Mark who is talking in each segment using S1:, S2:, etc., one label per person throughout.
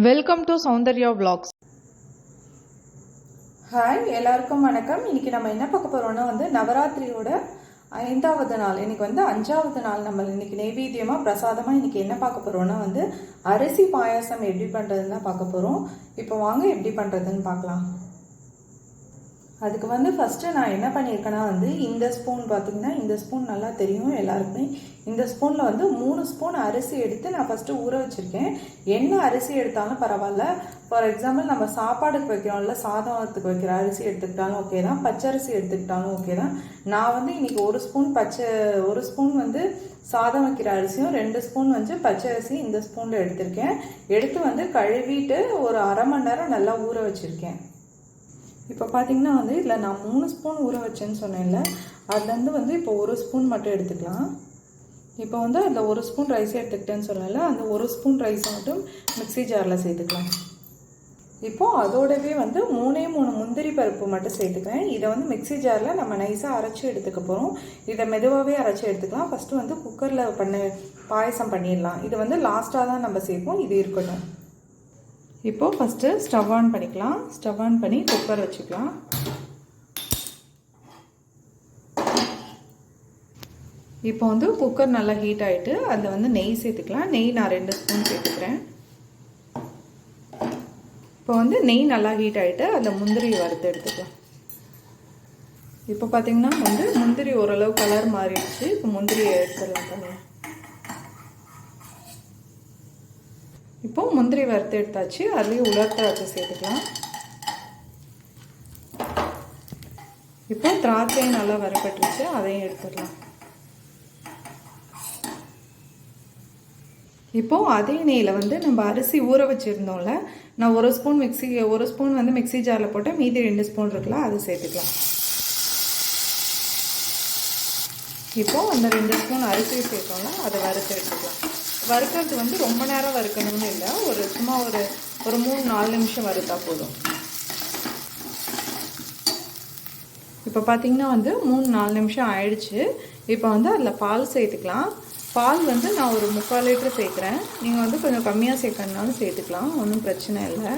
S1: Welcome to Soundarya vlogs.
S2: Hi எல்லாருக்கும் வணக்கம். இன்னைக்கு நம்ம என்ன பார்க்க போறோம்னா வந்து நவராத்திரியோட ஐந்தாவது நாள் இன்னைக்கு வந்து அஞ்சாவது நாள். நம்ம இன்னைக்கு நெய்வேத்தியமா பிரசாதமா இன்னைக்கு என்ன பார்க்க போறோம்னா வந்து அரிசி பாயாசம் எப்படி பண்றதுன்னு தான் பார்க்க போறோம். இப்போ வாங்க எப்படி பண்றதுன்னு பார்க்கலாம். அதுக்கு வந்து ஃபஸ்ட்டு நான் என்ன பண்ணியிருக்கேன்னா வந்து இந்த ஸ்பூன் பார்த்தீங்கன்னா இந்த ஸ்பூன் நல்லா தெரியும் எல்லாருக்குமே. இந்த ஸ்பூனில் வந்து மூணு ஸ்பூன் அரிசி எடுத்து நான் ஃபஸ்ட்டு ஊற வச்சுருக்கேன். என்ன அரிசி எடுத்தாலும் பரவாயில்ல. ஃபார் எக்ஸாம்பிள் நம்ம சாப்பாடுக்கு வைக்கிறோம்ல சாதத்துக்கு வைக்கிற அரிசி எடுத்துக்கிட்டாலும் ஓகே தான். பச்சரிசி எடுத்துக்கிட்டாலும் ஓகே தான். நான் வந்து இன்றைக்கி ஒரு ஸ்பூன் பச்சை ஒரு ஸ்பூன் வந்து சாதம் வைக்கிற அரிசியும் ரெண்டு ஸ்பூன் வந்து பச்சை அரிசி இந்த ஸ்பூனில் எடுத்திருக்கேன். எடுத்து வந்து கழுவிட்டு ஒரு அரை மணி நேரம் நல்லா ஊற வச்சுருக்கேன். இப்போ பார்த்தீங்கன்னா வந்து இதில் நான் மூணு ஸ்பூன் ஊற வச்சேன்னு சொன்னேன்ல அதுலேருந்து வந்து இப்போ ஒரு ஸ்பூன் மட்டும் எடுத்துக்கலாம். இப்போ வந்து அதில் ஒரு ஸ்பூன் ரைஸ் எடுத்துக்கிட்டேன்னு சொன்னேன்ல அந்த ஒரு ஸ்பூன் ரைஸ் மட்டும் மிக்ஸி ஜாரில் சேர்த்துக்கலாம். இப்போது அதோடவே வந்து மூணே மூணு முந்திரி பருப்பு மட்டும் சேர்த்துக்கிறேன். இதை வந்து மிக்ஸி ஜாரில் நம்ம நைஸாக அரைச்சி எடுத்துக்க போகிறோம் இதை மெதுவாகவே அரைச்சி எடுத்துக்கலாம். ஃபஸ்ட்டு வந்து குக்கரில் பண்ண பாயசம் பண்ணிடலாம். இது வந்து லாஸ்ட்டாக தான் நம்ம சேர்ப்போம். இது இருக்கட்டும். இப்போது ஃபஸ்ட்டு ஸ்டவ் ஆன் பண்ணிக்கலாம். ஸ்டவ் ஆன் பண்ணி குக்கர் வச்சுக்கலாம். இப்போ வந்து குக்கர் நல்லா ஹீட் ஆகிட்டு அதில் வந்து நெய் சேர்த்துக்கலாம். நெய் நான் ரெண்டு ஸ்பூன் சேர்த்துக்கிறேன். இப்போ வந்து நெய் நல்லா ஹீட் ஆகிட்டு அதில் முந்திரி வறுத்து எடுத்துக்கலாம். இப்போ பார்த்தீங்கன்னா வந்து முந்திரி ஓரளவு கலர் மாறிடுச்சு. இப்போ முந்திரியை எடுத்துடலாம் தனியாக இப்போ முந்திரி வறுத்து எடுத்தாச்சு அதுலேயும் உலர்த்த வச்சு சேர்த்துக்கலாம். இப்போ திராட்சையும் நல்லா வரப்பட்டுருச்சு அதையும் எடுத்துடலாம் இப்போ அதே நெய்யில் வந்து நம்ம அரிசி ஊற வச்சுருந்தோம்ல நான் ஒரு ஸ்பூன் மிக்ஸி ஒரு ஸ்பூன் வந்து மிக்ஸி ஜாரில் போட்டேன் மீதி ரெண்டு ஸ்பூன் இருக்குல்ல அது சேர்த்துக்கலாம். இப்போ அந்த ரெண்டு ஸ்பூன் அரிசி சேர்த்தோம்னா அதை வறுத்து எடுத்துக்கலாம். வறுக்கிறது வந்து ரொம்ப நேரம் வறுக்கணும்னு இல்லை. ஒரு சும்மா ஒரு ஒரு மூணு நாலு நிமிஷம் வறுத்தா போதும். இப்போ பார்த்தீங்கன்னா வந்து மூணு நாலு நிமிஷம் ஆயிடுச்சு. இப்போ வந்து அதில் பால் சேர்த்துக்கலாம். பால் வந்து நான் ஒரு முக்கால் லிட்டர் சேர்க்குறேன். நீங்கள் வந்து கொஞ்சம் கம்மியாக சேர்க்கணுனாலும் சேர்த்துக்கலாம். ஒன்றும் பிரச்சனை இல்லை.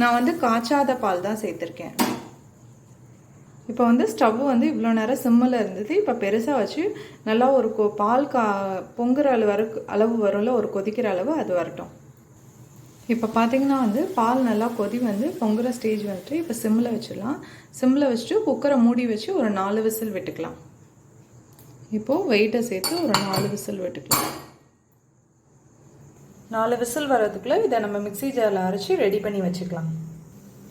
S2: நான் வந்து காய்ச்சாத பால் தான் சேர்த்துருக்கேன். இப்போ வந்து ஸ்டவ் வந்து இவ்வளோ நேரம் சிம்மில் இருந்தது. இப்போ பெருசாக வச்சு நல்லா ஒரு கொ பால் கா பொங்குற அளவு வர அளவு வரும்ல ஒரு கொதிக்கிற அளவு அது வரட்டும். இப்போ பார்த்தீங்கன்னா வந்து பால் நல்லா கொதி வந்து பொங்குற ஸ்டேஜ் வந்துட்டு இப்போ சிம்மில் வச்சிடலாம். சிம்மில் வச்சுட்டு குக்கரை மூடி வச்சு ஒரு நாலு விசில் விட்டுக்கலாம். இப்போது வெயிட்டை சேர்த்து ஒரு நாலு விசில் விட்டுக்கலாம். நாலு விசில் வர்றதுக்குள்ளே இதை நம்ம மிக்ஸி ஜாரில் அரைச்சி ரெடி பண்ணி வச்சுக்கலாம்.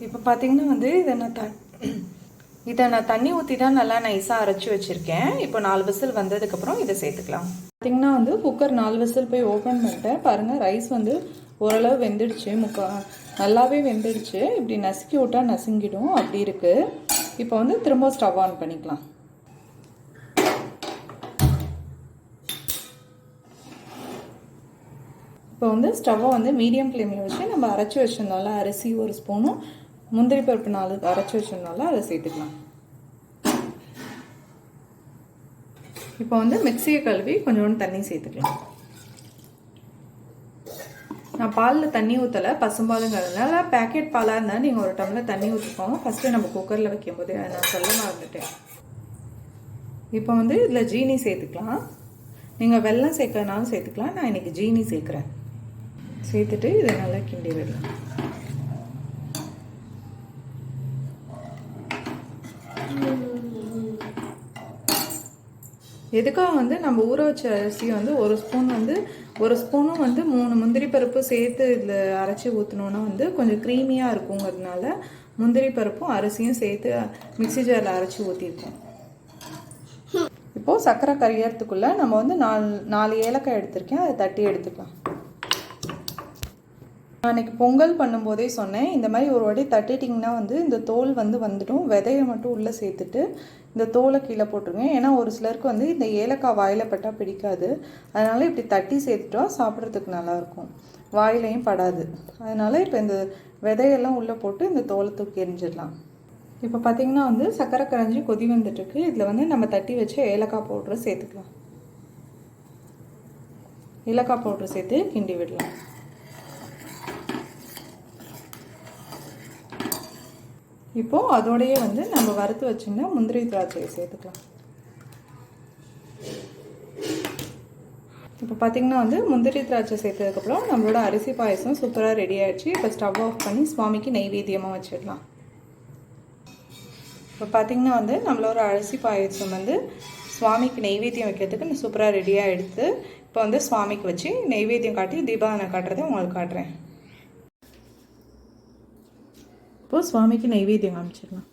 S2: இப்போ பார்த்தீங்கன்னா வந்து இதை நான் த இதை நான் தண்ணி ஊற்றி தான் நல்லா நைஸாக அரைச்சி வச்சுருக்கேன். இப்போ நாலு விசில் வந்ததுக்கப்புறம் இதை சேர்த்துக்கலாம். பார்த்தீங்கன்னா வந்து குக்கர் நாலு விசில் போய் ஓப்பன் பண்ணிட்டேன். பாருங்கள் ரைஸ் வந்து ஓரளவு வெந்துடுச்சு. முக்கா நல்லாவே வெந்துடுச்சு. இப்படி நசுக்கி விட்டால் நசுங்கிடும். அப்படி இருக்குது இப்போ வந்து திரும்ப ஸ்டவ் ஆன் பண்ணிக்கலாம். இப்போ வந்து ஸ்டவ்வை வந்து மீடியம் ஃப்ளேமில் வச்சு நம்ம அரைச்சி வச்சிருந்தோம்ல அரிசி ஒரு ஸ்பூனும் முந்திரி பருப்பு நாலு அரைச்சி வச்சிருந்தோம்ல அதை சேர்த்துக்கலாம். இப்போ வந்து மிக்சியை கழுவி கொஞ்சோண்டு தண்ணி சேர்த்துக்கலாம். நான் பாலில் தண்ணி ஊற்றலை பசும்பாலுங்கிறதுனால பேக்கெட் பாலாக இருந்தால் நீங்கள் ஒரு டம்ளர் தண்ணி ஊற்றிக்கோங்க ஃபஸ்ட்டு நம்ம குக்கரில் வைக்கும்போது அதை நான் சொல்ல மறந்துட்டேன். இப்போ வந்து இதில் ஜீனி சேர்த்துக்கலாம். நீங்கள் வெள்ளம் சேர்க்கறனாலும் சேர்த்துக்கலாம். நான் இன்றைக்கி ஜீனி சேர்க்குறேன். சேர்த்துட்டு இதை நல்லா கிண்டி விடலாம். எதுக்காக வந்து நம்ம ஊற வச்ச அரிசி வந்து ஒரு ஸ்பூன் வந்து ஒரு ஸ்பூனும் வந்து மூணு முந்திரி பருப்பு சேர்த்து இதில் அரைச்சி ஊற்றினோன்னா வந்து கொஞ்சம் க்ரீமியாக இருக்குங்கிறதுனால முந்திரி பருப்பும் அரிசியும் சேர்த்து மிக்சி ஜாரில் அரைச்சி ஊற்றிருக்கோம் இப்போது சர்க்கரை கரையறதுக்குள்ளே நம்ம வந்து நாலு நாலு ஏலக்காய் எடுத்திருக்கேன். அதை தட்டி எடுத்துக்கலாம். நான் அன்றைக்கி பொங்கல் பண்ணும்போதே சொன்னேன் இந்த மாதிரி ஒரு வாட்டி தட்டிட்டிங்கன்னா வந்து இந்த தோல் வந்து வந்துடும் விதையை மட்டும் உள்ளே சேர்த்துட்டு இந்த தோலை கீழே போட்டுருங்க. ஏன்னா ஒரு சிலருக்கு வந்து இந்த ஏலக்காய் வாயில் பட்டால் பிடிக்காது. அதனால் இப்படி தட்டி சேர்த்துட்டா சாப்பிட்றதுக்கு நல்லாயிருக்கும். வாயிலையும் படாது. அதனால் இப்போ இந்த விதையெல்லாம் உள்ளே போட்டு இந்த தோலை தூக்கி எரிஞ்சிடலாம் இப்போ பார்த்திங்கன்னா வந்து சக்கரை கரைஞ்சி கொதி வந்துட்டுருக்கு. இதில் வந்து நம்ம தட்டி வச்ச ஏலக்காய் பவுட்ரு சேர்த்துக்கலாம். ஏலக்காய் பவுட்ரு சேர்த்து கிண்டி விடலாம். இப்போது அதோடையே வந்து நம்ம வறுத்து வச்சிருந்த முந்திரி திராட்சையை சேர்த்துக்கலாம். இப்போ பார்த்திங்கன்னா வந்து முந்திரி திராட்சை சேர்த்ததுக்கப்புறம் நம்மளோட அரிசி பாயசம் சூப்பராக ரெடி ஆகிடுச்சு இப்போ ஸ்டவ் ஆஃப் பண்ணி சுவாமிக்கு நெய்வேத்தியமாக வச்சிடலாம். இப்போ பார்த்திங்கன்னா வந்து நம்மளோட அரிசி பாயசம் வந்து சுவாமிக்கு நெய்வேத்தியம் வைக்கிறதுக்கு சூப்பராக ரெடியாக எடுத்து இப்போ வந்து சுவாமிக்கு வச்சு நெய்வேத்தியம் காட்டி தீபாவளி காட்டுறதை உங்களுக்கு காட்டுறேன். இப்போ சுவாமிக்கு நெய்வேத்தியம் காமிச்சிடலாம்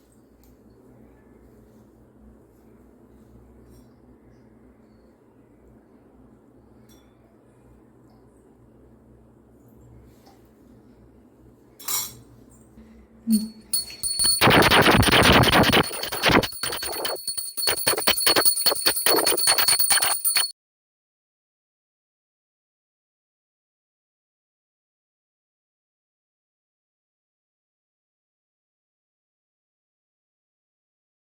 S2: ம்